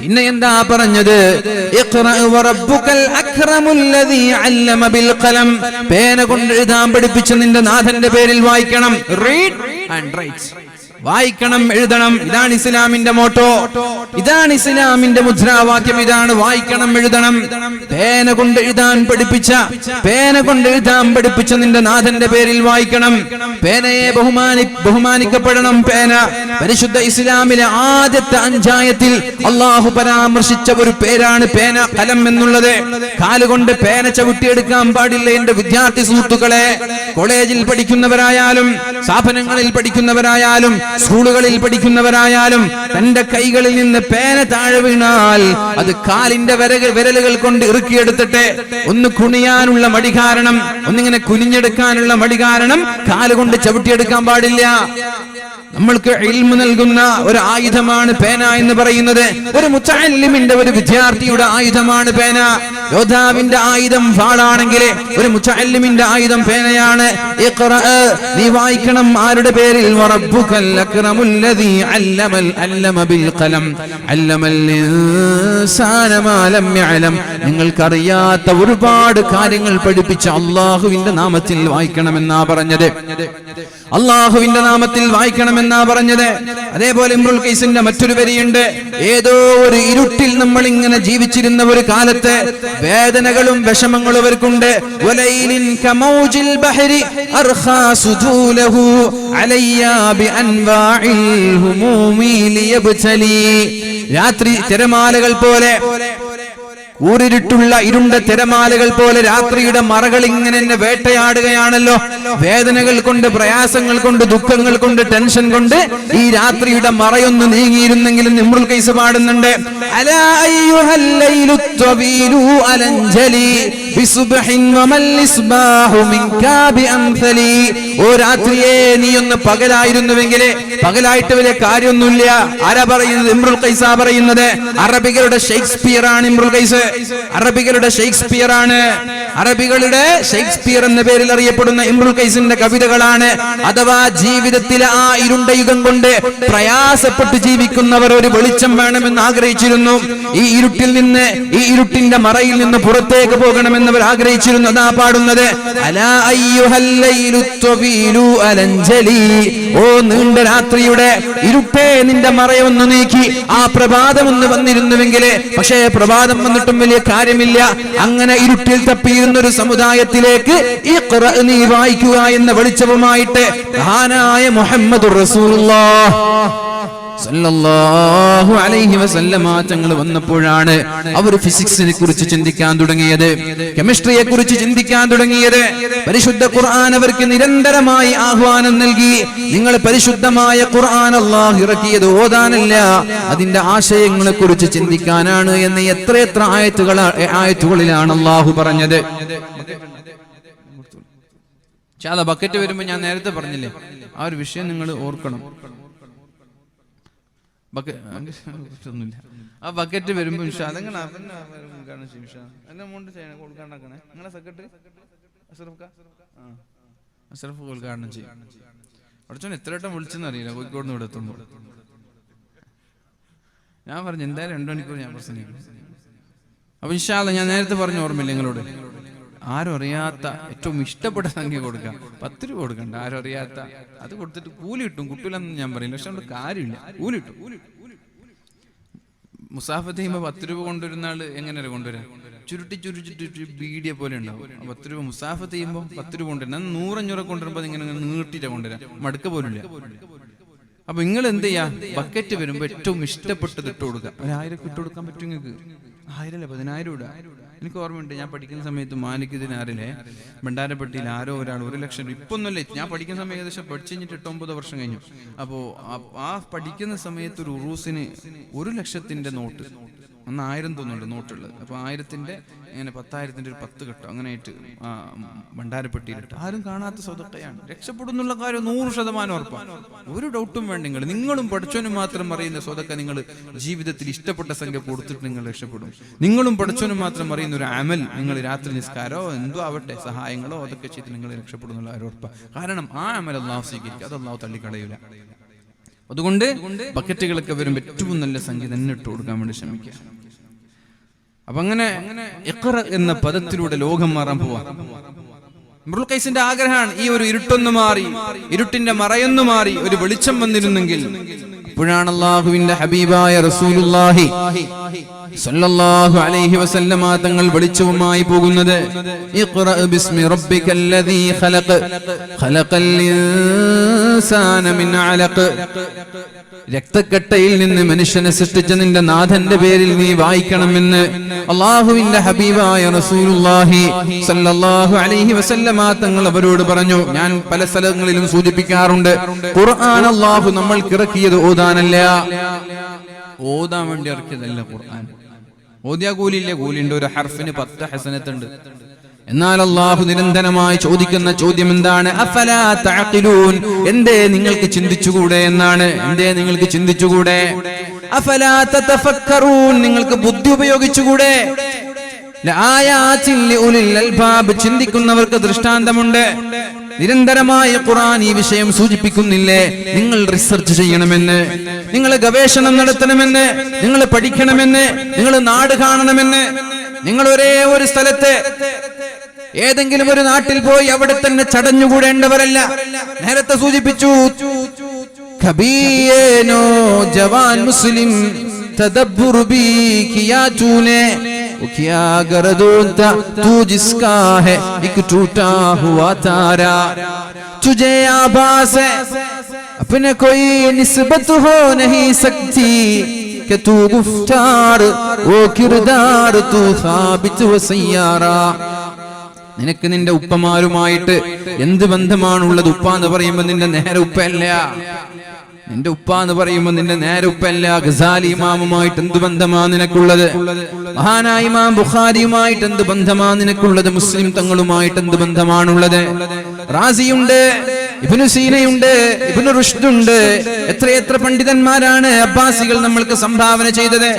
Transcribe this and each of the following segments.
പിന്നെ എന്താ പറഞ്ഞത് പേന കൊണ്ട് എഴുതാൻ പഠിപ്പിച്ച നിന്റെ നാഥന്റെ പേരിൽ വായിക്കണം. റീഡ് ആൻഡ് റൈറ്റ് വായിക്കണം എഴുതണം. ഇതാണ് ഇസ്ലാമിന്റെ മോട്ടോ. ഇതാണ് ഇസ്ലാമിന്റെ മുദ്രാവാക്യം. ഇതാണ് വായിക്കണം എഴുതണം. പേന കൊണ്ട് എഴുതാൻ പഠിപ്പിച്ച പേന കൊണ്ട് എഴുതാൻ പഠിപ്പിച്ച നിന്റെ നാഥന്റെ പേരിൽ വായിക്കണം. പേനയെ ബഹുമാനി ബഹുമാനിക്കപ്പെടണം പേന. പരിശുദ്ധ ഇസ്ലാമിലെ ആദ്യത്തെ അഞ്ചായത്തിൽ അള്ളാഹു പരാമർശിച്ച ഒരു പേരാണ് പേന കലം എന്നുള്ളത്. കാലുകൊണ്ട് പേന ചവിട്ടിയെടുക്കാൻ പാടില്ല എന്റെ വിദ്യാർത്ഥി സുഹൃത്തുക്കളെ. കോളേജിൽ പഠിക്കുന്നവരായാലും സ്ഥാപനങ്ങളിൽ പഠിക്കുന്നവരായാലും സ്കൂളുകളിൽ പഠിക്കുന്നവരായാലും തന്റെ കൈകളിൽ നിന്ന് പേന താഴെ വീണാൽ അത് കാലിന്റെ വിരകൾ വിരലുകൾ കൊണ്ട് ഇറുക്കിയെടുത്തിട്ട് ഒന്ന് കുണിയാനുള്ള മടി കാരണം ഒന്നിങ്ങനെ കുനിഞ്ഞെടുക്കാനുള്ള മടി കാരണം കാലുകൊണ്ട് ചവിട്ടിയെടുക്കാൻ പാടില്ല. നമ്മൾക്ക് ഇൽമു നൽകുന്ന ഒരു ആയുധമാണ് പേന എന്ന് പറയുന്നത്. ഒരു മുത്തല്ലിമിന്റെ ഒരു വിദ്യാർത്ഥിയുടെ ആയുധമാണ് പേന. യോദ്ധാവിന്റെ ആയുധം ഫാളാണെങ്കിൽ ഒരു മുച്ചാലിമിന്റെ ആയുധം പേനയാണ്. നീ വായിക്കണം ആരുടെ പേരിൽ? നിങ്ങൾക്കറിയാത്ത ഒരുപാട് കാര്യങ്ങൾ പഠിപ്പിച്ച അള്ളാഹുവിന്റെ നാമത്തിൽ വായിക്കണമെന്നാ പറഞ്ഞത്. അള്ളാഹുവിന്റെ നാമത്തിൽ വായിക്കണമെന്നാ പറഞ്ഞത്. അതേപോലെ ഇമ്രുൽ കൈസിന്റെ മറ്റൊരു വരിയുണ്ട്. ഏതോ ഒരു ഇരുട്ടിൽ നമ്മൾ ഇങ്ങനെ ജീവിച്ചിരുന്ന ഒരു കാലത്ത് വേദനകളും വിഷമങ്ങളും അവർക്കുണ്ട്. രാത്രി തിരമാലകൾ പോലെ ഊരിരുട്ടുള്ള ഇരുണ്ട തിരമാലകൾ പോലെ രാത്രിയുടെ മറകൾ ഇങ്ങനെ എന്നെ വേട്ടയാടുകയാണല്ലോ. വേദനകൾ കൊണ്ട് പ്രയാസങ്ങൾ കൊണ്ട് ദുഃഖങ്ങൾ കൊണ്ട് ടെൻഷൻ കൊണ്ട് ഈ രാത്രിയുടെ മറയൊന്ന് നീങ്ങിയിരുന്നെങ്കിലും നിമ്രുൽ കൈസ് പാടുന്നുണ്ട്. ഓ രാത്രിയെ നീ ഒന്ന് പകലായിരുന്നുവെങ്കിൽ പകലായിട്ട് വലിയ കാര്യമൊന്നുമില്ല. ആരാ പറയുന്നത്? ഇമ്രുൽ കൈസ പറയുന്നത്. അറബികളുടെ ഷേക്സ്പിയർ ആണ് ഇമ്രുൽ കൈസ്. അറബികളുടെ ഷേക്സ്പിയർ ആണ് അറബികളുടെ ഷേക്സ്പിയർ എന്ന പേരിൽ അറിയപ്പെടുന്ന ഇമ്രുൽ കൈസിന്റെ കവിതകളാണ്. അഥവാ ജീവിതത്തിലെ ആ ഇരുണ്ട യുഗം കൊണ്ട് പ്രയാസപ്പെട്ട് ജീവിക്കുന്നവർ ഒരു വെളിച്ചം വേണമെന്ന് ആഗ്രഹിച്ചിരുന്നു. ഈ ഇരുട്ടിൽ നിന്ന് ഈ ഇരുട്ടിന്റെ മറയിൽ നിന്ന് പുറത്തേക്ക് പോകണമെന്ന് അവർ ആഗ്രഹിച്ചിരുന്നു. അതാ പാടുന്നത്. ഓ നീണ്ട രാത്രിയുടെ ഇരുട്ടേ നിന്റെ മറയൊന്ന് നീക്കി. ആ പ്രഭാതം ഒന്ന് വന്നിരുന്നുവെങ്കിൽ പക്ഷേ പ്രഭാതം വന്നിട്ടും വലിയ കാര്യമില്ല. അങ്ങനെ ഇരുട്ടിൽ തപ്പിയിരുന്ന ഒരു സമുദായത്തിലേക്ക് ഈ നീ വായിക്കുക എന്ന വെളിച്ചവുമായിട്ട് മഹാനായ മുഹമ്മദ് സല്ലല്ലാഹു അലൈഹി വസല്ലമ വന്നപ്പോഴാണ് അവർ ഫിസിക്സിനെ കുറിച്ച് ചിന്തിക്കാൻ തുടങ്ങിയത് കെമിസ്ട്രിയെ കുറിച്ച് ചിന്തിക്കാൻ തുടങ്ങിയത്. പരിശുദ്ധ ഖുർആൻ അവർക്ക് നിരന്തരമായി ആഹ്വാനം നൽകി. നിങ്ങൾ പരിശുദ്ധമായ ഖുർആൻ അള്ളാഹ് ഇറക്കിയത് ഓതാനല്ല അതിന്റെ ആശയങ്ങളെ കുറിച്ച് ചിന്തിക്കാനാണ് എന്ന് എത്രയെത്ര ആയത്തുകൾ ആയത്തുകളിലാണ് അള്ളാഹു പറഞ്ഞത്. ബക്കറ്റ് വരുമ്പോ ഞാൻ നേരത്തെ പറഞ്ഞില്ലേ ആ ഒരു വിഷയം നിങ്ങൾ ഓർക്കണം. ആ ബക്കറ്റ് വരുമ്പോ ഇൻഷാ അതെങ്ങനെ അവനെ ഉദ്ഘാടനം എന്നെ മുണ്ട് ചെയ്യണേ? ഉദ്ഘാടനാക്കണേ നിങ്ങളെ സെക്രട്ടറി അഷറഫ് ഉദ്ഘാടനം ചെയ്യും. അടച്ചോൻ എത്ര വട്ടം വിളിച്ചെന്ന് അറിയില്ല. കോഴിക്കോട് നിന്ന് ഇവിടെ എത്തുമ്പോൾ ഞാൻ പറഞ്ഞു എന്തായാലും രണ്ടു മണിക്കൂർ ഞാൻ പ്രസംഗിക്കും അപ്പൊ ഇൻഷാല്ല ഞാൻ നേരത്തെ പറഞ്ഞു ഓർമ്മയില്ല നിങ്ങളോട്? ആരും അറിയാത്ത ഏറ്റവും ഇഷ്ടപ്പെട്ട സംഖ്യ കൊടുക്കാം. പത്ത് രൂപ കൊടുക്കണ്ട ആരും അറിയാത്ത അത് കൊടുത്തിട്ട് കൂലി കിട്ടും. കുട്ടികളെന്ന് ഞാൻ പറയില്ല. പക്ഷെ അവിടെ കാര്യമില്ല. കൂലി കിട്ടും. മുസാഫത്ത് ചെയ്യുമ്പോൾ പത്ത് രൂപ കൊണ്ടുവരുന്ന ആൾ എങ്ങനെയല്ല കൊണ്ടുവരാൻ ചുരുട്ടി ചുരുട്ടി ബീഡിയെ പോലെ ഉണ്ടാവും. പത്ത് രൂപ മുസാഫത്ത് ചെയ്യുമ്പോൾ പത്ത് രൂപ കൊണ്ടുവരാൻ നൂറഞ്ഞൂറ് കൊണ്ടുവരുമ്പോൾ ഇങ്ങനെ നീട്ടിട്ട് കൊണ്ടുവരാൻ മടുക്ക പോലില്ല അപ്പൊ നിങ്ങൾ എന്ത് ചെയ്യാ? ബക്കറ്റ് വരുമ്പോ ഏറ്റവും ഇഷ്ടപ്പെട്ടത് ഇട്ട് കൊടുക്കുക ഒരായിരം ഇട്ട് കൊടുക്കാൻ പറ്റും നിങ്ങൾക്ക്. ആയിരം അല്ല പതിനായിരം ഇടുക എനിക്ക് ഓർമ്മയുണ്ട് ഞാൻ പഠിക്കുന്ന സമയത്ത് മാലിക്കുദിനാറിലെ ഭണ്ഡാരപ്പെട്ടിയിൽ ആരോ ഒരാൾ ഒരു ലക്ഷം രൂപ ഇപ്പൊ ഞാൻ പഠിക്കുന്ന സമയം ഏകദേശം പഠിച്ചു കഴിഞ്ഞിട്ട് എട്ടൊമ്പത് വർഷം കഴിഞ്ഞു. അപ്പോ ആ പഠിക്കുന്ന സമയത്ത് ഒരു ഉറൂസിന് ഒരു ലക്ഷത്തിന്റെ നോട്ട് അന്ന് ആയിരം തോന്നുന്നുണ്ട് നോട്ടുള്ളത് അപ്പൊ ആയിരത്തിന്റെ ഇങ്ങനെ പത്തായിരത്തിന്റെ ഒരു പത്ത് കെട്ടോ അങ്ങനെ ആയിട്ട് ആ ഭണ്ഡാരപ്പെട്ടിയിലിട്ട്. ആരും കാണാത്ത സ്വതക്കയാണ്. രക്ഷപ്പെടുന്നുള്ള കാര്യം നൂറ് ശതമാനം ഉറപ്പാണ് ഒരു ഡൗട്ടും വേണ്ട നിങ്ങൾ നിങ്ങളും പഠിച്ചവനും മാത്രം അറിയുന്ന സ്വതക്ക നിങ്ങൾ ജീവിതത്തിൽ ഇഷ്ടപ്പെട്ട സംഖ്യ കൊടുത്തിട്ട് നിങ്ങൾ രക്ഷപ്പെടും. നിങ്ങളും പഠിച്ചവനും മാത്രം അറിയുന്ന ഒരു അമൽ നിങ്ങൾ രാത്രി നിസ്കാരോ എന്തോ ആവട്ടെ സഹായങ്ങളോ അതൊക്കെ ചെയ്ത് നിങ്ങൾ രക്ഷപ്പെടുന്നുള്ള ഒരു ഉറപ്പാണ് കാരണം ആ അമൽ അള്ളാഹു സ്വീകരിക്കുക അത് അള്ളാഹു തള്ളിക്കളയൂല. അതുകൊണ്ട് ബക്കറ്റുകളൊക്കെ വരുമ്പോൾ ഏറ്റവും നല്ല സംഗീതം തന്നെ ഇട്ട് കൊടുക്കാൻ വേണ്ടി ശ്രമിക്കുക. അപ്പൊ അങ്ങനെ ഇഖ്റ എന്ന പദത്തിലൂടെ ലോകം മാറാൻ പോവാ. ഖൈസിന്റെ ആഗ്രഹമാണ് ഈ ഒരു ഇരുട്ടൊന്ന് മാറി ഇരുട്ടിന്റെ മറയൊന്ന് മാറി ഒരു വെളിച്ചം വന്നിരുന്നെങ്കിൽ അപ്പോഴാണ് അള്ളാഹുവിന്റെ ഹബീബായ റസൂലുല്ലാഹി സല്ലല്ലാഹു അലൈഹി വസല്ലമ തങ്ങൾ വെളിച്ചവുമായി പോകുന്നത്. ഇഖ്റ ബിസ്മി റബ്ബിക്കല്ലദീ ഖലഖ. ഖലഖൽ ഇൻസാന മിൻ അലഖ. രക്തക്കട്ടയിൽ നിന്ന് മനുഷ്യനെ സൃഷ്ടിച്ച നിന്റെ നാഥന്റെ പേരിൽ നീ വായിക്കണമെന്ന് അള്ളാഹുവിന്റെ ഹബീബായ റസൂലുള്ളാഹി സല്ലല്ലാഹു അലൈഹി വസല്ലമ തങ്ങൾ അവരോട് പറഞ്ഞു. ഞാൻ പല സ്ഥലങ്ങളിലും സൂചിപ്പിക്കാറുണ്ട്. ഖുർആൻ അള്ളാഹു നമ്മൾക്ക് ഇറക്കിയത് ഓതാനല്ല. ഓതാൻ വേണ്ടി ഇറക്കിയതല്ല ഖുർആൻ. ഓതിയ കൂലിയില്ല? കൂലിണ്ട് ഒരു ഹർഫിന് പത്ത് ഹസനത്തുണ്ട്. എന്നാൽ അള്ളാഹു നിരന്തരമായി ചോദിക്കുന്ന ചോദ്യം എന്താണ്? എന്തേ നിങ്ങൾക്ക് ചിന്തിച്ചുകൂടെ എന്നാണ്. എന്തേ നിങ്ങൾക്ക് ചിന്തിച്ചുകൂടെ? നിങ്ങൾക്ക് ബുദ്ധി ഉപയോഗിച്ചുകൂടെ? ചിന്തിക്കുന്നവർക്ക് ദൃഷ്ടാന്തമുണ്ട്. നിരന്തരമായ ഖുറാൻ ഈ വിഷയം സൂചിപ്പിക്കുന്നില്ലേ? നിങ്ങൾ റിസർച്ച് ചെയ്യണമെന്ന് നിങ്ങൾ ഗവേഷണം നടത്തണമെന്ന് നിങ്ങൾ പഠിക്കണമെന്ന് നിങ്ങൾ നാട് കാണണമെന്ന് നിങ്ങൾ ഒരേ ഒരു സ്ഥലത്ത് ഏതെങ്കിലും ഒരു നാട്ടിൽ പോയി അവിടെ തന്നെ ചടഞ്ഞുകൂടേണ്ടവരല്ല. നേരത്തെ സൂചിപ്പിച്ചു ജവാൻ മുസ്ലിം തദബ്ബുർ ബി കിയാ वो क्या कर दूंता तू जिसका है एक टूटा हुआ तारा तुझे आभास है अपने कोई निस्बत हो नहीं सकती कि तू गुफ्तार वो किरदार तू साबित वो सैयारा നിനക്ക് നിന്റെ ഉപ്പമാരുമായിട്ട് എന്ത് ബന്ധമാണുള്ളത് ഉപ്പ എന്ന് പറയുമ്പോ നിന്റെ നേരെ ഉപ്പല്ല നിന്റെ ഉപ്പ എന്ന് പറയുമ്പോ നിന്റെ നേരെ ഉപ്പല്ല. ഗസാലി ഇമാമുമായിട്ട് എന്ത് ബന്ധമാ നിനക്കുള്ളത്? മഹാനായ ഇമാം ബുഖാരിയുമായിട്ട് എന്ത് ബന്ധമാ നിനക്കുള്ളത്? മുസ്ലിം തങ്ങളുമായിട്ട് എന്ത് ബന്ധമാണുള്ളത്? റാസിയുണ്ട് ഇബിനു സീനയുണ്ട് ഇബിനു റുഷ്ദുണ്ട്. എത്രയെത്ര പണ്ഡിതന്മാരാണ് അബ്ബാസികൾ നമ്മൾക്ക് സംഭാവന ചെയ്തത്?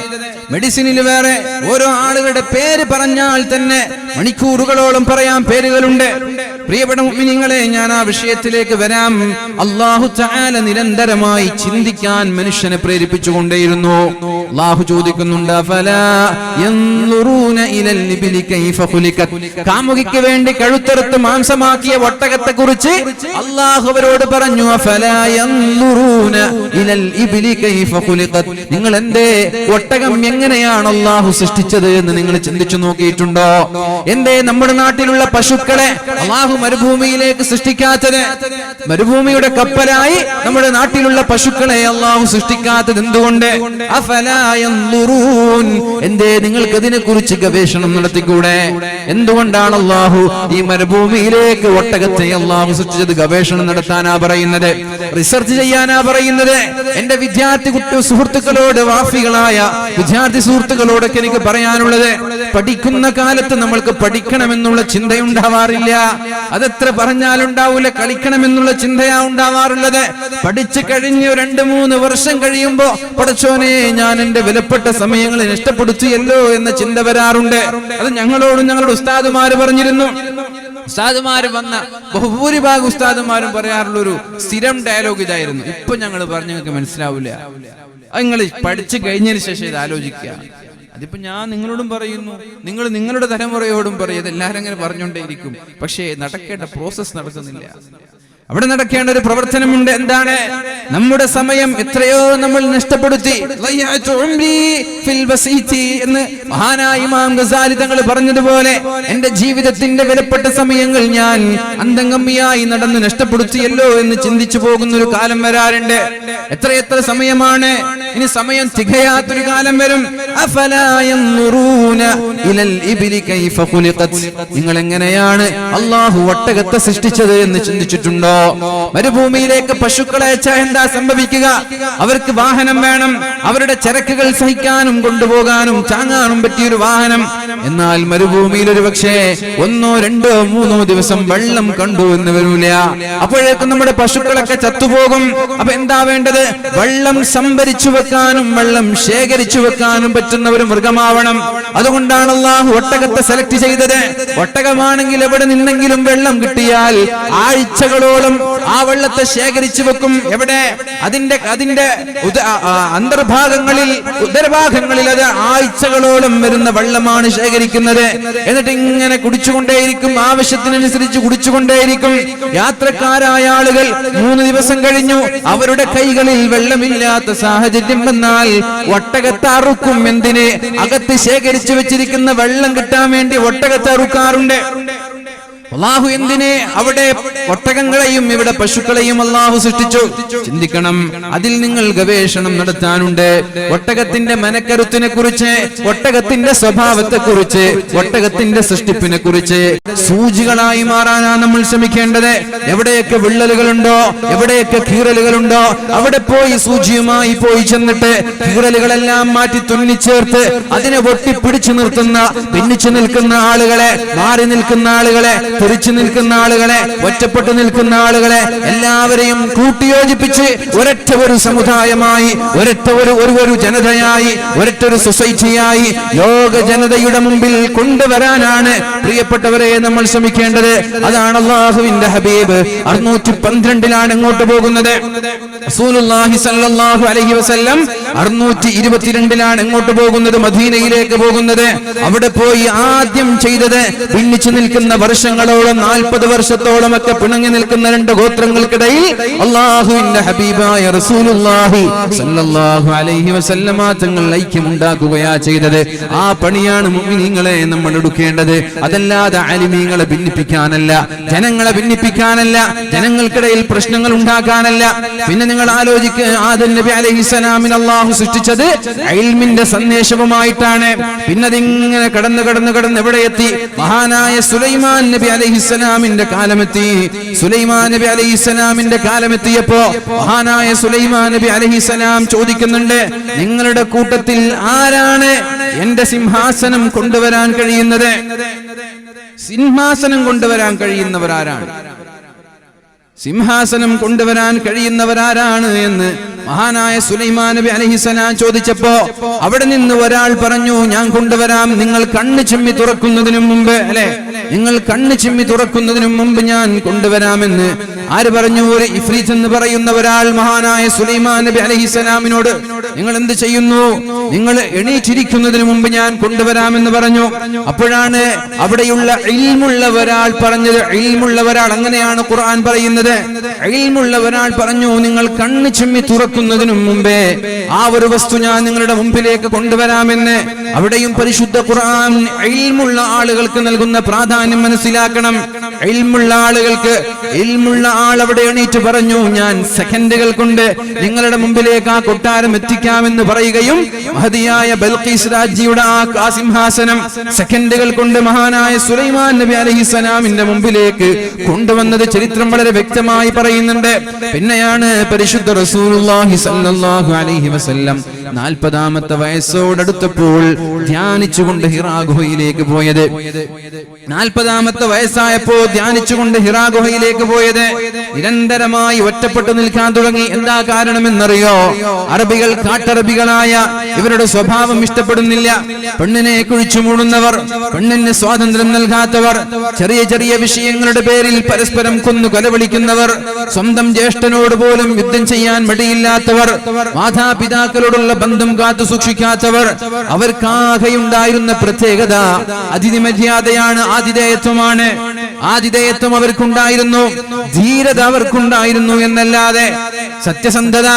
മെഡിസിനിൽ വേറെ ഓരോ ആളുകളുടെ പേര് പറഞ്ഞാൽ തന്നെ മണിക്കൂറുകളോളം പറയാൻ പേരുകളുണ്ട് പ്രിയപ്പെട്ട മുഅ്മിനീങ്ങളെ ഞാൻ ആ വിഷയത്തിലേക്ക് വരാം അള്ളാഹു ചാല നിരന്തരമായി ചിന്തിക്കാൻ മനുഷ്യനെ പ്രേരിപ്പിച്ചുകൊണ്ടേയിരുന്നു അള്ളാഹു ചോദിക്കുന്നുണ്ട്? കാമുകിക്ക് വേണ്ടി കഴുത്തെടുത്ത് മാംസമാക്കിയ ഒട്ടകത്തെ കുറിച്ച് അള്ളാഹു അവരോട് പറഞ്ഞു? നിങ്ങൾ എന്തേ ഒട്ടകം എങ്ങനെയാണ് അള്ളാഹു സൃഷ്ടിച്ചത് എന്ന് നിങ്ങൾ ചിന്തിച്ചു നോക്കിയിട്ടുണ്ടോ? എന്തേ നമ്മുടെ നാട്ടിലുള്ള പശുക്കളെ അള്ളാഹു മരുഭൂമിയിലേക്ക് സൃഷ്ടിക്കാത്തത്? മരുഭൂമിയുടെ കപ്പലായി നമ്മുടെ നാട്ടിലുള്ള പശുക്കളെ അള്ളാഹു സൃഷ്ടിക്കാത്തത് എന്തുകൊണ്ട്? എന്തേ നിങ്ങൾക്ക് അതിനെ കുറിച്ച് ഗവേഷണം നടത്തിക്കൂടെ? എന്തുകൊണ്ടാണ് അള്ളാഹു ഈ മരുഭൂമിയിലേക്ക് ഒട്ടകത്തെ അള്ളാഹു സൃഷ്ടിച്ചത്? ഗവേഷണം നടത്താനാ പറയുന്നത്? റിസർച്ച് ചെയ്യാനാ പറയുന്നത്? എന്റെ വിദ്യാർത്ഥി കുട്ടി സുഹൃത്തുക്കളോട് വാഫികളായ വിദ്യാർത്ഥി സുഹൃത്തുക്കളോടൊക്കെ എനിക്ക് പറയാനുള്ളത് പഠിക്കുന്ന കാലത്ത് നമ്മൾക്ക് പഠിക്കണമെന്നുള്ള ചിന്തയുണ്ടാവാറില്ല. അതെത്ര പറഞ്ഞാലുണ്ടാവൂല കളിക്കണമെന്നുള്ള ചിന്തയാ ഉണ്ടാവാറുള്ളത്. പഠിച്ചു കഴിഞ്ഞ് രണ്ട് മൂന്ന് വർഷം കഴിയുമ്പോ പഠിച്ചോനെ ഞാൻ എന്റെ വിലപ്പെട്ട സമയങ്ങളെ നഷ്ടപ്പെടുത്തിയല്ലോ എന്ന ചിന്ത വരാറുണ്ട്. അത് ഞങ്ങളോടും ഞങ്ങളുടെ ഉസ്താദുമാര് പറഞ്ഞിരുന്നു. ഉസ്താദുമാര് വന്ന ബഹുഭൂരിഭാഗം ഉസ്താദുമാരും പറയാറുള്ള ഒരു സ്ഥിരം ഡയലോഗ് ഇതായിരുന്നു. ഇപ്പൊ ഞങ്ങൾ പറഞ്ഞു നിങ്ങൾക്ക് മനസ്സിലാവില്ല. നിങ്ങൾ പഠിച്ചു കഴിഞ്ഞതിന് ശേഷം ഇത് ആലോചിക്കുക. അതിപ്പോ ഞാൻ നിങ്ങളോടും പറയുന്നു. നിങ്ങൾ നിങ്ങളുടെ തലമുറയോടും പറയും ഇതെല്ലാവരും അങ്ങനെ പറഞ്ഞുകൊണ്ടേയിരിക്കും. പക്ഷേ നടക്കേണ്ട പ്രോസസ് നടക്കുന്നില്ല. അവിടെ നടക്കേണ്ട ഒരു പ്രവർത്തനമുണ്ട്. എന്താണ്? നമ്മുടെ സമയം എത്രയോ നമ്മൾ നഷ്ടപ്പെടുത്തി. എന്ന് മഹാനായ ഇമാം ഗസാലി തങ്ങൾ പറഞ്ഞതുപോലെ എന്റെ ജീവിതത്തിന്റെ വിലപ്പെട്ട സമയങ്ങൾ ഞാൻ അന്തംഗമ്മിയായി നടന്ന് നഷ്ടപ്പെടുത്തിയല്ലോ എന്ന് ചിന്തിച്ചു പോകുന്ന ഒരു കാലം വരാറുണ്ട്. എത്രയെത്ര സമയമാണ്? ഇനി സമയം തികയാത്തൊരു കാലം വരും. നിങ്ങൾ എങ്ങനെയാണ് അള്ളാഹു ഒട്ടകത്തെ സൃഷ്ടിച്ചത് എന്ന് ചിന്തിച്ചിട്ടുണ്ടോ? മരുഭൂമിയിലേക്ക് പശുക്കളെ അയച്ചാൽ എന്താ സംഭവിക്കുക? അവർക്ക് വാഹനം വേണം. അവരുടെ ചരക്കുകൾ സഹിക്കാനും കൊണ്ടുപോകാനും ചാങ്ങാനും പറ്റിയൊരു വാഹനം. എന്നാൽ മരുഭൂമിയിൽ ഒരു പക്ഷേ ഒന്നോ രണ്ടോ മൂന്നോ ദിവസം വെള്ളം കണ്ടു എന്ന് വരൂല. അപ്പോഴേക്കും നമ്മുടെ പശുക്കളൊക്കെ ചത്തുപോകും. അപ്പൊ എന്താ വേണ്ടത്? വെള്ളം സംഭരിച്ചു വെക്കാനും വെള്ളം ശേഖരിച്ചു വെക്കാനും പറ്റുന്ന ഒരു മൃഗമാവണം. അതുകൊണ്ടാണ് അള്ളാഹു ഒട്ടകത്തെ സെലക്ട് ചെയ്തത്. ഒട്ടകമാണെങ്കിൽ എവിടെ നിന്നെങ്കിലും വെള്ളം കിട്ടിയാൽ ആഴ്ചകളോളം ആ വെള്ളത്തെ ശേഖരിച്ചു വെക്കും. എവിടെ? അതിന്റെ അതിന്റെ അന്തർഭാഗങ്ങളിൽ ഉദരഭാഗങ്ങളിൽ അത് ആഴ്ചകളോളം വരുന്ന വെള്ളമാണ് ശേഖരിക്കുന്നത്. എന്നിട്ട് ഇങ്ങനെ കുടിച്ചുകൊണ്ടേയിരിക്കും. ആവശ്യത്തിനനുസരിച്ച് കുടിച്ചുകൊണ്ടേയിരിക്കും. യാത്രക്കാരായ ആളുകൾ മൂന്ന് ദിവസം കഴിഞ്ഞു. അവരുടെ കൈകളിൽ വെള്ളമില്ലാത്ത സാഹചര്യം വന്നാൽ ഒട്ടകത്താറുക്കും എന്തിനെ? അകത്ത് ശേഖരിച്ചു വെച്ചിരിക്കുന്ന വെള്ളം കിട്ടാൻ വേണ്ടി ഒട്ടകത്തെ അറുക്കാറുണ്ട് അള്ളാഹു എന്തിനെ അവിടെ ഒട്ടകങ്ങളെയും ഇവിടെ പശുക്കളെയും അള്ളാഹു സൃഷ്ടിച്ചു? ചിന്തിക്കണം. അതിൽ നിങ്ങൾ ഗവേഷണം നടത്താനുണ്ട്. ഒട്ടകത്തിന്റെ മനക്കരുത്തിനെ കുറിച്ച് ഒട്ടകത്തിന്റെ സ്വഭാവത്തെ കുറിച്ച് ഒട്ടകത്തിന്റെ സൃഷ്ടിപ്പിനെ കുറിച്ച് സൂചികളായി മാറാനാണ് നമ്മൾ ശ്രമിക്കേണ്ടത്. എവിടെയൊക്കെ വിള്ളലുകളുണ്ടോ എവിടെയൊക്കെ കീറലുകളുണ്ടോ അവിടെ പോയി സൂചിയുമായി പോയി ചെന്നിട്ട് കീറലുകളെല്ലാം മാറ്റി തുന്നിച്ചേർത്ത് അതിനെ ഒട്ടിപ്പിടിച്ചു നിർത്തുന്ന ഭിന്നിച്ചു നിൽക്കുന്ന ആളുകളെ മാറി നിൽക്കുന്ന ആളുകളെ തെറിച്ചു നിൽക്കുന്ന ആളുകളെ ഒറ്റപ്പെട്ടു നിൽക്കുന്ന ആളുകളെ എല്ലാവരെയും കൂട്ടിയോജിപ്പിച്ച് ഒരൊറ്റ ഒരു സമുദായമായി ഒരൊറ്റ ഒരു ഒരു ഒരു ജനതയായി ഒരൊറ്റ ഒരു സൊസൈറ്റിയായി ലോക ജനതയുടെ മുമ്പിൽ കൊണ്ടുവരാനാണ് പ്രിയപ്പെട്ടവരെ നമ്മൾ ശ്രമിക്കേണ്ടത്. അതാണ് അള്ളാഹുവിന്റെ ഹബീബ്. അറുന്നൂറ്റി പന്ത്രണ്ടിലാണ് ഇങ്ങോട്ട് പോകുന്നത്. അലൈഹി വസല്ലം അറുന്നൂറ്റി ഇരുപത്തിരണ്ടിലാണ് എങ്ങോട്ട് പോകുന്നത്? മദീനയിലേക്ക് പോകുന്നത്. അവിടെ പോയി ആദ്യം ചെയ്തത് ഭിന്നിച്ചു നിൽക്കുന്ന വർഷങ്ങളോളം നാൽപ്പത് വർഷത്തോളം ഒക്കെ പിണങ്ങി നിൽക്കുന്ന രണ്ട് ഗോത്രങ്ങൾക്കിടയിൽ അള്ളാഹുവിന്റെ ഹബീബായ അലൈഹി വസല്ലമ തങ്ങൾ ഐക്യമുണ്ടാക്കുകയാ ചെയ്തത്. ആ പണിയാണ് മുഅ്മിനീങ്ങളെ നമ്മൾ എടുക്കേണ്ടത്. അതല്ലാതെ അലിമീങ്ങളെ ഭിന്നിപ്പിക്കാനല്ല ജനങ്ങളെ ഭിന്നിപ്പിക്കാനല്ല ജനങ്ങൾക്കിടയിൽ പ്രശ്നങ്ങൾ ഉണ്ടാക്കാനല്ല. പിന്നെ നിങ്ങൾ ആലോചിക്കുക ആദം നബി അലൈഹിസ്സലാമിന് അള്ളാഹു സൃഷ്ടിച്ചത് അയിൽമിന്റെ സന്ദേശവുമായിട്ടാണ്. പിന്നെ അതിങ്ങനെ കടന്നു കടന്ന് കടന്ന് എവിടെ എത്തി? മഹാനായ സുലൈമാൻ നബി അലഹിസ്സലാമിന്റെ കാലമെത്തി. സുലൈമാൻ നബി അലഹിസ്സലാമിന്റെ കാലമെത്തിയപ്പോ മഹാനായ സുലൈമാൻ നബി അലഹിസ്സലാം ചോദിക്കുന്നുണ്ട് നിങ്ങളുടെ കൂട്ടത്തിൽ ആരാണ് എന്റെ സിംഹാസനം കൊണ്ടുവരാൻ കഴിയുന്നത്? സിംഹാസനം കൊണ്ടുവരാൻ കഴിയുന്നവരാരാണ്? സിംഹാസനം കൊണ്ടുവരാൻ കഴിയുന്നവരാരാണ് എന്ന് മഹാനായ സുലൈമാൻ നബി അലഹിസലാം ചോദിച്ചപ്പോ അവിടെ നിന്ന് ഒരാൾ പറഞ്ഞു ഞാൻ കൊണ്ടുവരാം. നിങ്ങൾ കണ്ണ് ചിമ്മി തുറക്കുന്നതിനു മുമ്പ് അല്ലെ? നിങ്ങൾ കണ്ണ് ചിമ്മി തുറക്കുന്നതിനു മുമ്പ് ഞാൻ കൊണ്ടുവരാമെന്ന്. ആര് പറഞ്ഞു ഒരു ഇഫ്രീത്ത് എന്ന് പറയുന്ന ഒരാൾ മഹാനായ സുലൈമാൻ നബി അലഹിസലാമിനോട് നിങ്ങൾ എന്ത് ചെയ്യുന്നു? നിങ്ങൾ എണീറ്റിരിക്കുന്നതിന് മുമ്പ് ഞാൻ കൊണ്ടുവരാമെന്ന് പറഞ്ഞു. അപ്പോഴാണ് അവിടെയുള്ള ഇൽമുള്ള ഒരാൾ പറഞ്ഞത്. ഇൽമുള്ള ഒരാൾ അങ്ങനെയാണ് ഖുർആൻ പറയുന്നത്. ഇൽമുള്ള ഒരാൾ പറഞ്ഞു നിങ്ങൾ കണ്ണ് ചിമ്മി തുറക്കുന്നതിനു മുമ്പേ ആ ഒരു വസ്തു ഞാൻ നിങ്ങളുടെ മുമ്പിലേക്ക് കൊണ്ടുവരാമെന്ന്. അവിടെയും പരിശുദ്ധ ഖുർആൻ ഇൽമുള്ള ആളുകൾക്ക് നൽകുന്ന പ്രാധാന്യം മനസ്സിലാക്കണം. ഇൽമുള്ള ആളുകൾക്ക് ഇൽമുള്ള ആൾ അവിടെ എണീറ്റ് പറഞ്ഞു ഞാൻ സെക്കൻഡുകൾ കൊണ്ട് നിങ്ങളുടെ മുമ്പിലേക്ക് ആ കൊട്ടാരം എത്തിക്കാമെന്ന് പറയുകയും മഹതിയായ ബൽഖീസ് രാജ്യയുടെ ആ സിംഹാസനം സെക്കൻഡുകൾ കൊണ്ട് മഹാനായ സുലൈമാൻ നബി അലഹിസലാമിന്റെ മുമ്പിലേക്ക് കൊണ്ടുവന്നത് ചരിത്രം വളരെ വ്യക്തമായി പറയുന്നുണ്ട്. പിന്നെയാണ് പരിശുദ്ധ റസൂലുള്ളാഹി സല്ലല്ലാഹു അലൈഹി വസല്ലം നാൽപ്പതാമത്തെ വയസ്സോടടുത്തപ്പോൾ ധ്യാനിച്ചുകൊണ്ട് ഹിറാ ഗുഹയിലേക്ക് പോയത്. നാൽപ്പതാമത്തെ വയസ്സായപ്പോ ധ്യാനിച്ചുകൊണ്ട് ഹിറാ ഗുഹയിലേക്ക് പോയത്. നിരന്തരമായി ഒറ്റപ്പെട്ടു നിൽക്കാൻ തുടങ്ങി. എന്താ കാരണമെന്നറിയോ? അറബികൾ കാട്ടറബികളായ ഇവരുടെ സ്വഭാവം ഇഷ്ടപ്പെടുന്നില്ല. പെണ്ണിനെ കുഴിച്ചു മൂടുന്നവർ പെണ്ണിന് സ്വാതന്ത്ര്യം നൽകാത്തവർ ചെറിയ ചെറിയ വിഷയങ്ങളുടെ പേരിൽ പരസ്പരം കൊന്നു കൊലവിളിക്കുന്നവർ സ്വന്തം ജ്യേഷ്ഠനോട് പോലും യുദ്ധം ചെയ്യാൻ മടിയില്ലാത്തവർ മാതാപിതാക്കളോടുള്ള ബന്ധം കാത്തു സൂക്ഷിക്കാത്തവർ അവർക്കാകെയുണ്ടായിരുന്ന പ്രത്യേകത അതിഥിമര്യാദയാണ് ആതിഥേയത്വമാണ്. ആതിഥേയത്വം അവർക്കുണ്ടായിരുന്നു. ധീരത അവർക്കുണ്ടായിരുന്നു എന്നല്ലാതെ സത്യസന്ധത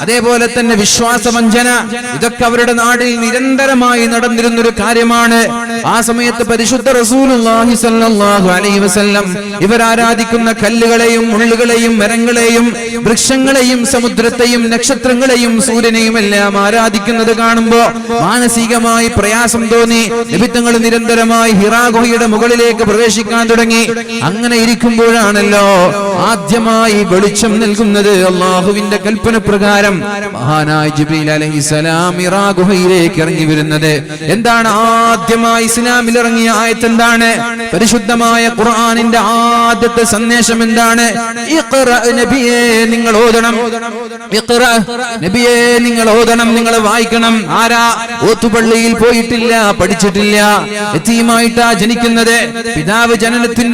അതേപോലെ തന്നെ വിശ്വാസവഞ്ചന ഇതൊക്കെ അവരുടെ നാടിൽ നിരന്തരമായി നടന്നിരുന്നൊരു കാര്യമാണ്. ആ സമയത്ത് പരിശുദ്ധ അലൈഹി വസല്ലം ഇവർ ആരാധിക്കുന്ന കല്ലുകളെയും മുള്ളുകളെയും മരങ്ങളെയും വൃക്ഷങ്ങളെയും സമുദ്രത്തെയും നക്ഷത്രങ്ങളെയും സൂര്യനെയും എല്ലാം ആരാധിക്കുന്നത് കാണുമ്പോ മാനസികമായി പ്രയാസം തോന്നി. നിബിത്തങ്ങൾ നിരന്തരമായി ഹിറാഗുഹയുടെ മുകളിലേക്ക് പ്രവേശിക്കാൻ തുടങ്ങി. അങ്ങനെ ഇരിക്കുമ്പോഴാണല്ലോ ആദ്യമായി വെളിച്ചം നൽകുന്നത് അള്ളാഹുവിന്റെ കൽപ്പന പ്രകാരം. മഹാനായ ജിബ്രീൽ അലൈഹിസ്സലാം ഇറാ ഗുഹയിലേക്ക് ഇറങ്ങി വരുന്നത്. എന്താണ് ആദ്യമായി ഇസ്ലാമിൽ ഇറങ്ങിയ ആയത്ത് എന്താണ് പരിശുദ്ധമായ ഖുർആനിന്റെ ആദ്യത്തെ സന്ദേശം എന്താണ്? നിങ്ങൾ ഓതണം. നിങ്ങൾ ഓതണം. നിങ്ങൾ വായിക്കണം. ആരാ? ഓത്തുപള്ളിയിൽ പോയിട്ടില്ല പഠിച്ചിട്ടില്ല. എത്തിയുമായിട്ടാ ജനിക്കുന്നത്. പിതാവ്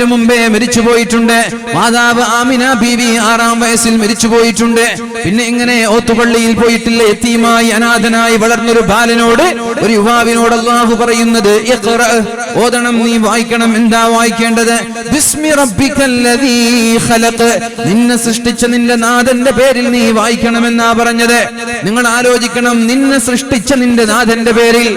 ജനനത്തിന് മുമ്പേ മരിച്ചു പോയിട്ടുണ്ട് മാതാവ് ആമിന ബീവി ആറാം വയസ്സിൽ മരിച്ചു പോയിട്ടുണ്ട് പിന്നെ ഇങ്ങനെ ഓത്തുപള്ളിയിൽ പോയിട്ടില്ല? എത്തിയുമായി അനാഥനായി വളർന്നൊരു ബാലനോട് ഒരു യുവാവിനോട് അള്ളാഹു പറയുന്നത് ഓതണം നീ വായിക്കണം എന്താ വായിക്കേണ്ടത്. നിന്നെ സൃഷ്ടിച്ച നിന്റെ നാഥന്റെ പേരിൽ നീ വായിക്കണമെന്നാ പറഞ്ഞത്. നിങ്ങൾ ആലോചിക്കണം നിന്നെ സൃഷ്ടിച്ച നിന്റെ നാഥന്റെ പേരിൽ.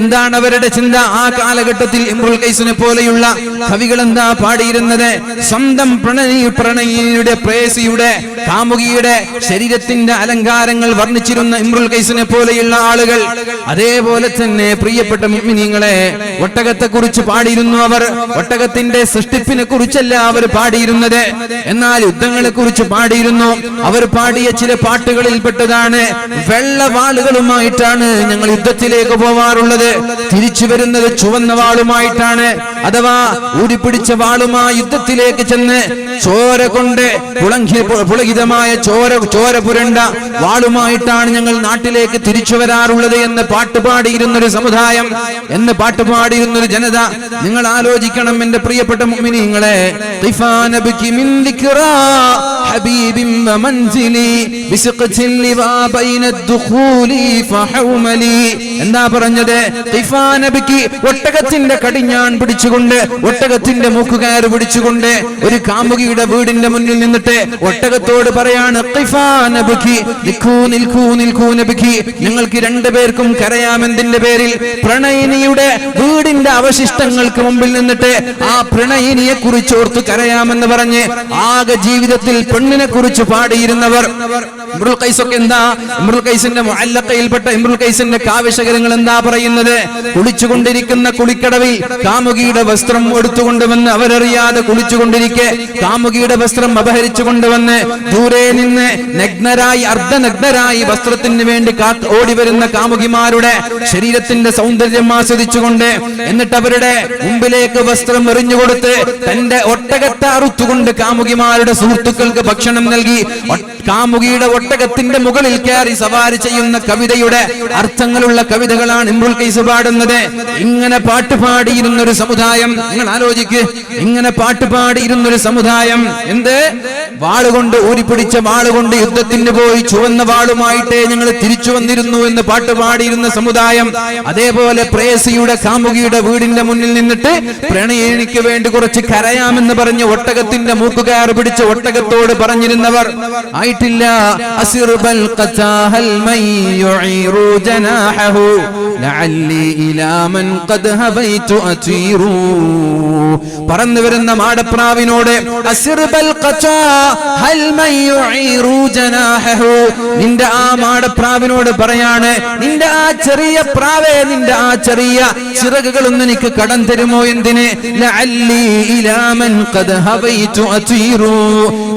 എന്താണ് അവരുടെ ചിന്ത? ആ കാലഘട്ടത്തിൽ ഇമ്രുൽ കൈസിനെ പോലെയുള്ള കവികൾ എന്താ പാടിയിരുന്നത് സ്വന്തം പ്രണയി പ്രണയിയുടെ പ്രേസിയുടെ കാമുകിയുടെ ശരീരത്തിന്റെ അലങ്കാരങ്ങൾ വർണിച്ചിരുന്ന ഇമ്രുൽ കൈസിനെ പോലെയുള്ള ആളുകൾ. അതേപോലെ തന്നെ പ്രിയപ്പെട്ട മുഅ്മിനീങ്ങളെ ഒട്ടകത്തെ കുറിച്ച് പാടിയിരുന്നു അവർ. ഒട്ടകത്തിന്റെ സൃഷ്ടിപ്പിനെ കുറിച്ചല്ല അവർ പാടിയിരുന്നത്. എന്നാൽ യുദ്ധങ്ങളെ കുറിച്ച് പാടിയിരുന്നു. അവർ പാടിയ ചില പാട്ടുകളിൽ പെട്ടതാണ് വെള്ളവാളുകളുമായിട്ടാണ് ഞങ്ങൾ യുദ്ധത്തിലേക്ക് പോവാറുള്ളത്. തിരിച്ചു വരുന്നത് ചുവന്ന വാളുമായിട്ടാണ്. അഥവാ ഊരിപ്പിടിച്ച വാളുമായി യുദ്ധത്തിലേക്ക് ചെന്ന് ചോര കൊണ്ട് പുളകിതമായ ചോര ചോര പുരണ്ട വാളുമായിട്ടാണ് ഞങ്ങൾ നാട്ടിലേക്ക് തിരിച്ചു വരാറുള്ളത് എന്ന് പാട്ടുപാടിയിരുന്നൊരു സമുദായം എന്ന് പാട്ടുപാടിയിരുന്നൊരു ജനത. നിങ്ങൾ ആലോചിക്കണം എന്റെ പ്രിയപ്പെട്ട മുഅ്മിനീങ്ങളെ. ഖിഫാന ബികി മിൻ ദിക്റാ ഹബീബിൻ വമൻസിലി ബിസ്ഖത്തിൽ ലിവാ ബൈന الدخولി ഫഹൗമലി എന്താ പറഞ്ഞത് ഖിഫാന ബികി ഒട്ടകത്തിന്റെ കടിഞ്ഞാൺ പിടിച്ചുകൊണ്ട് ഒട്ടകത്തിന്റെ മൂക്കുകയറ് പിടിച്ചുകൊണ്ട് ഒരു കാമുകിയുടെ വീടിന്റെ മുന്നിൽ നിന്നിട്ട് ഒട്ടകത്തോട് പറയാണ് ഖിഫാന ബികി നിൽക്കൂ നിൽക്കൂ നിൽക്കൂ നബിക്ക് നിങ്ങൾക്ക് രണ്ടുപേർക്കും കരയാമെന്തിന്റെ പേരിൽ പ്രണയിനിയുടെ വീടിന്റെ അവശിഷ്ടങ്ങൾക്ക് മുമ്പിൽ നിന്നിട്ട് ആ പ്രണയിനിയെ കുറിച്ച് ഓർത്ത് കരയാമെന്ന് പറഞ്ഞ് ആകെ ജീവിതത്തിൽ പെണ്ണിനെ കുറിച്ച് പാടിയിരുന്നവർ. ഇമ്രുൽ കൈസൊക്കെ എന്താ? ഇമ്രുൽ കൈസിന്റെ മുഅല്ലഖയിൽപ്പെട്ട ഇമ്രുൽ കൈസിന്റെ കാവ്യശകരങ്ങൾ എന്താ പറയുന്നത്? കുളിച്ചുകൊണ്ടിരിക്കുന്ന കുളിക്കടവിൽ കാമുകിയുടെ വസ്ത്രം എടുത്തുകൊണ്ടുവന്ന് അവരറിയാതെ കുളിച്ചുകൊണ്ടിരിക്കെ കാമുകിയുടെ വസ്ത്രം അപഹരിച്ചു കൊണ്ടുവന്ന് ദൂരെ നിന്ന് നഗ്നരായി അർദ്ധനഗ്നരായി വസ്ത്രത്തിന് വേണ്ടി ഓടി വരുന്ന കാമുകിമാരുടെ ശരീരത്തിന്റെ സൗന്ദര്യം ആസ്വദിച്ചുകൊണ്ട് എന്നിട്ട് അവരുടെ മുമ്പിലേക്ക് വസ്ത്രം എറിഞ്ഞുകൊടുത്ത് തന്റെ ഒട്ടകത്തെ അറുത്തുകൊണ്ട് കാമുകിമാരുടെ സുഹൃത്തുക്കൾക്ക് ഭക്ഷണം നൽകി കാമുകിയുടെ ഒട്ടകത്തിന്റെ മുകളിൽ കയറി സവാരി ചെയ്യുന്ന കവിതയുടെ അർത്ഥങ്ങളുള്ള കവിതകളാണ് ഇമ്രുൽ കൈസ് പാടുന്നത്. ഇങ്ങനെ പാട്ട് പാടിയിരുന്നൊരു സമുദായം നിങ്ങൾ ആലോചിക്ക് ഇങ്ങനെ പാട്ട് പാടിയിരുന്നൊരു സമുദായം എന്ത്? വാളുകൊണ്ട് ഊരിപ്പിടിച്ച വാളുകൊണ്ട് യുദ്ധത്തിന് പോയി ചുവന്ന വാളുമായിട്ടേ ഞങ്ങൾ തിരിച്ചു വന്നിരുന്നു എന്ന് പാട്ട് പാടിയിരുന്ന സമുദായം അതേപോലെ പ്രേസിയുടെ കാമുകിയുടെ വീടിന്റെ മുന്നിൽ നിന്നിട്ട് പ്രണയിനിക്ക് വേണ്ടി കുറച്ച് കരയാമെന്ന് പറഞ്ഞ് ഒട്ടകത്തിന്റെ മൂക്കുകയർ പിടിച്ച ഒട്ടകത്തോട് പറഞ്ഞിരുന്നവർ ആയിട്ടില്ല പറന്നു വരുന്ന മാടപ്രാവിനോട് നിന്റെ ആ മാടപ്രാവിനോട് പറയാണ് നിന്റെ ആ ചെറിയ പ്രാവേ നിന്റെ ആ ചെറിയ ചിറകുകളൊന്നും എനിക്ക് കടം തരുമോ എന്തിനെ?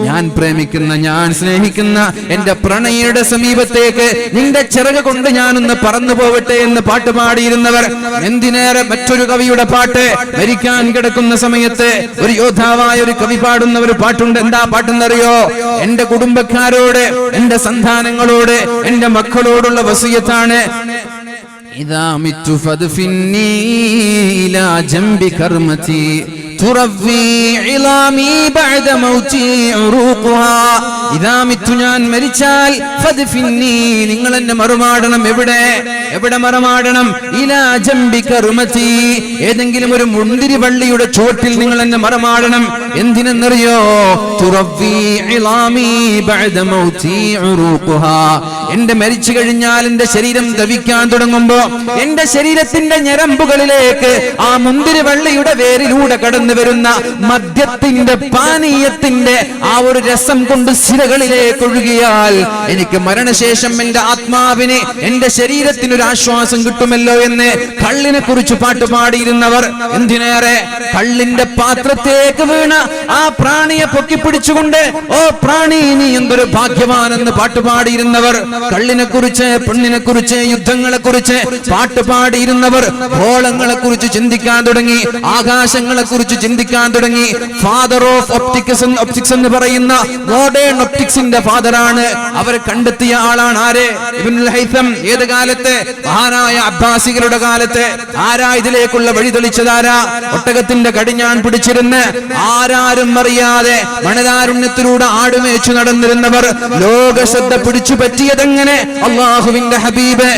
ഞാൻ പ്രേമിക്കുന്ന ഞാൻ സ്നേഹിക്കുന്ന എന്റെ പ്രണയിയുടെ സമീപത്തേക്ക് നിന്റെ ചിറക് കൊണ്ട് ഞാനൊന്ന് പറന്നു പോവട്ടെ എന്ന് പാട്ട് പാടിയിരുന്നവർ എന്തിനേറെ മറ്റൊരു കവിയുടെ പാട്ട് മരിക്കാൻ കിടക്കുന്ന സമയത്ത് ഒരു യോദ്ധാവായ ഒരു കവി പാടുന്ന ഒരു പാട്ടുണ്ട്. എന്താ പാട്ടെന്നറിയോ? എന്റെ കുടുംബക്കാരോട് എന്റെ സന്താനങ്ങളോട് എന്റെ മക്കളോടുള്ള വസീയത്താണ്. ഇതാമിറ്റു ജംബി തുറവി ബഅദ മൗതി ഇതാമിത്തു ഞാൻ മരിച്ചാൽ നിങ്ങൾ എന്നെ മറുമാടണം. എവിടെ? എവിടെ മറുമാടണം? ഇലാജംബിക്കറുമത്തി ഏതെങ്കിലും ഒരു മുന്തിരി പള്ളിയുടെ ചുവട്ടിൽ നിങ്ങൾ എന്നെ മറുമാടണം. എന്തിനെന്നറിയോ? എന്റെ മരിച്ചു കഴിഞ്ഞാൽ എന്റെ ശരീരം ദവിക്കാൻ തുടങ്ങുമ്പോ എന്റെ ശരീരത്തിന്റെ ഞരമ്പുകളിലേക്ക് ആ മുന്തിരി വള്ളിയുടെ വേരിലൂടെ കടന്നു വരുന്ന മദ്യത്തിന്റെ പാനീയത്തിന്റെ ആ ഒരു രസം കൊണ്ട് സിരകളിലേക്ക് ഒഴുകിയാൽ എനിക്ക് മരണശേഷം എന്റെ ആത്മാവിന് എന്റെ ശരീരത്തിന് ഒരു ആശ്വാസം കിട്ടുമല്ലോ എന്ന് കള്ളിനെ കുറിച്ച് പാട്ട് പാടിയിരുന്നവർ എന്തിനേറെ കള്ളിന്റെ പാത്രത്തേക്ക് വീണ ആ പ്രാണിയെ പൊക്കിപ്പിടിച്ചുകൊണ്ട് ഓ പ്രാണി നീ എന്തൊരു ഭാഗ്യവാനെന്ന് പാട്ട് പാടിയിരുന്നവർ കള്ളിനെ കുറിച്ച് പെണ്ണിനെ കുറിച്ച് യുദ്ധങ്ങളെ കുറിച്ച് പാട്ട് പാടിയിരുന്നവർ കുറിച്ച് ചിന്തിക്കാൻ തുടങ്ങി ആകാശങ്ങളെ കുറിച്ച് ചിന്തിക്കാൻ തുടങ്ങി ഫാദർ ഓഫ് ഒപ്റ്റിക്സ് ഒപ്റ്റിക്സ് എന്ന് പറയുന്ന മോഡേൺ ഒപ്റ്റിക്സിന്റെ ഫാദറാണ് അവർ കണ്ടെത്തിയ ആളാണ് ആര്? ഇബ്നുൽ ഏത് കാലത്ത്? മഹാനായ അബ്ബാസികളുടെ കാലത്ത്. ആരാ ഇതിലേക്കുള്ള വഴി തെളിച്ചതാരാ? ഒട്ടകത്തിന്റെ കടിഞ്ഞാൻ പിടിച്ചിരുന്ന് ആരാരും അറിയാതെ മണതാരുണ്യത്തിലൂടെ ആടുമേച്ചു നടന്നിരുന്നവർ ലോക ശ്രദ്ധ പിടിച്ചു പറ്റിയതെങ്ങനെ? അള്ളാഹുവിന്റെ ഹബീബ്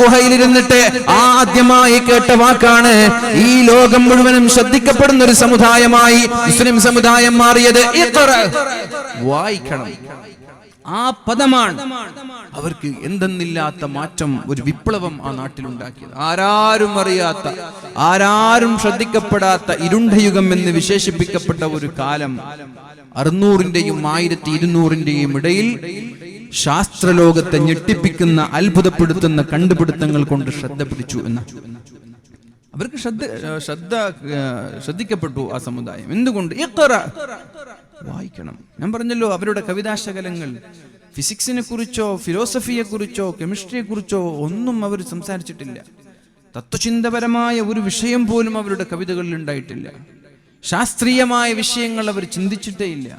ഗുഹയിലിരുന്നിട്ട് ആദ്യമായി കേട്ട വാക്കാണ് ഈ ലോകം മുഴുവനും ശ്രദ്ധിക്കപ്പെടുന്ന ഒരു സമുദായമായി മുസ്ലിം സമുദായം മാറിയത്. വായിക്കണം. ആ പദമാണ്. അവർക്ക് എന്തെന്നില്ലാത്ത മാറ്റം ഒരു വിപ്ലവം ആ നാട്ടിലുണ്ടാക്കിയത്. ആരാരും അറിയാത്ത ആരാരും ശ്രദ്ധിക്കപ്പെടാത്ത ഇരുണ്ടയുഗം എന്ന് വിശേഷിപ്പിക്കപ്പെട്ട ഒരു കാലം അറുന്നൂറിന്റെയും ആയിരത്തി ഇരുന്നൂറിന്റെയും ഇടയിൽ ശാസ്ത്രലോകത്തെ ഞെട്ടിപ്പിക്കുന്ന അത്ഭുതപ്പെടുത്തുന്ന കണ്ടുപിടുത്തങ്ങൾ കൊണ്ട് ശ്രദ്ധ പിടിച്ചു എന്ന. അവർക്ക് ശ്രദ്ധ ശ്രദ്ധ ശ്രദ്ധിക്കപ്പെട്ടു ആ സമുദായം. എന്തുകൊണ്ട്. വായിക്കണം. ഞാൻ പറഞ്ഞല്ലോ അവരുടെ കവിതാശകലങ്ങൾ ഫിസിക്സിനെ കുറിച്ചോ ഫിലോസഫിയെ കുറിച്ചോ കെമിസ്ട്രിയെ കുറിച്ചോ ഒന്നും അവർ സംസാരിച്ചിട്ടില്ല. തത്വചിന്തപരമായ ഒരു വിഷയം പോലും അവരുടെ കവിതകളിൽ ഉണ്ടായിട്ടില്ല. ശാസ്ത്രീയമായ വിഷയങ്ങൾ അവർ ചിന്തിച്ചിട്ടേ ഇല്ല.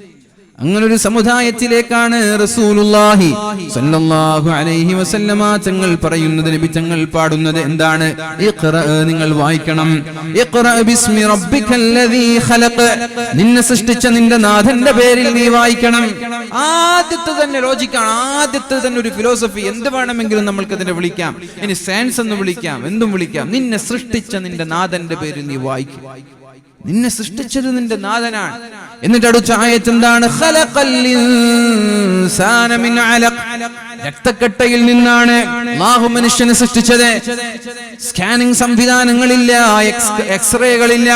അങ്ങനെ ഒരു സമുദായത്തിലേക്കാണ് റസൂലുള്ളാഹി സല്ലല്ലാഹു അലൈഹി വസല്ലമ തങ്ങൾ പറയുന്നത് നബി തങ്ങൾ പാടുന്നത് എന്താണ്? ഇഖ്റ നിങ്ങൾ വായിക്കണം. ഇഖ്റ ബിസ്മി റബ്ബിക്കല്ലദീ ഖലഖ. നിന്നെ സൃഷ്ടിച്ച നിന്റെ നാഥന്റെ പേരിൽ നീ വായിക്കണം. ആദ്യത്തെ തന്നെ ലോജിക്കാണ്. ആദ്യത്തെ തന്നെ ഒരു ഫിലോസഫി എന്ത് വേണമെങ്കിലും നമ്മൾക്ക് അതിനെ വിളിക്കാം. ഇനി സയൻസ് എന്ന് വിളിക്കാം. എന്തും വിളിക്കാം. നിന്നെ സൃഷ്ടിച്ച നിന്റെ നാഥന്റെ പേരിൽ നീ വായിക്കും. നിന്നെ സൃഷ്ടിച്ചത് നിന്റെ നാഥനാണ്. എന്നിട്ട് അടുത്ത ആയത്ത് എന്താണ്. രക്തക്കട്ടയിൽ നിന്നാണ് അല്ലാഹു മനുഷ്യനെ സൃഷ്ടിച്ചത്. സ്കാനിംഗ് സംവിധാനങ്ങളില്ല എക്സ്- എക്സ്റേകളില്ല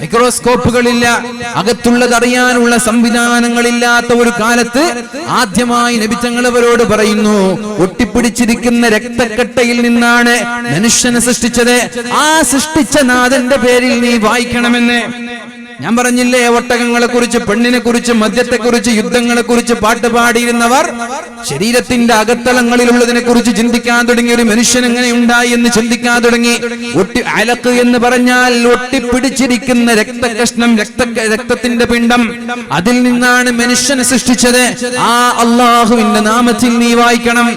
മൈക്രോസ്കോപ്പുകളില്ല അകത്തുള്ളത് അറിയാനുള്ള സംവിധാനങ്ങളില്ലാത്ത ഒരു കാലത്ത് ആദ്യമായി നബിത്തങ്ങൾ അവരോട് പറയുന്നു ഒട്ടിപ്പിടിച്ചിരിക്കുന്ന രക്തക്കെട്ടയിൽ നിന്നാണ് മനുഷ്യനെ സൃഷ്ടിച്ചത്. ആ സൃഷ്ടിച്ച നാഥന്റെ പേരിൽ നീ വായിക്കണമെന്ന്. ഞാൻ പറഞ്ഞില്ലേ ഒട്ടകങ്ങളെ കുറിച്ച് പെണ്ണിനെ കുറിച്ച് മദ്യത്തെ കുറിച്ച് യുദ്ധങ്ങളെ കുറിച്ച് പാട്ട് പാടിയിരുന്നവർ ശരീരത്തിന്റെ അകത്തളങ്ങളിലുള്ളതിനെ കുറിച്ച് ചിന്തിക്കാൻ തുടങ്ങി. ഒരു മനുഷ്യൻ എങ്ങനെ ഉണ്ടായി എന്ന് ചിന്തിക്കാൻ തുടങ്ങി. ഒട്ടി അലക്ക് എന്ന് പറഞ്ഞാൽ ഒട്ടിപ്പിടിച്ചിരിക്കുന്ന രക്തകഷ്ണം രക്ത രക്തത്തിന്റെ പിണ്ഡം. അതിൽ നിന്നാണ് മനുഷ്യനെ സൃഷ്ടിച്ചത്. ആ അള്ളാഹുവിന്റെ നാമത്തിൽ നീ വായിക്കണം.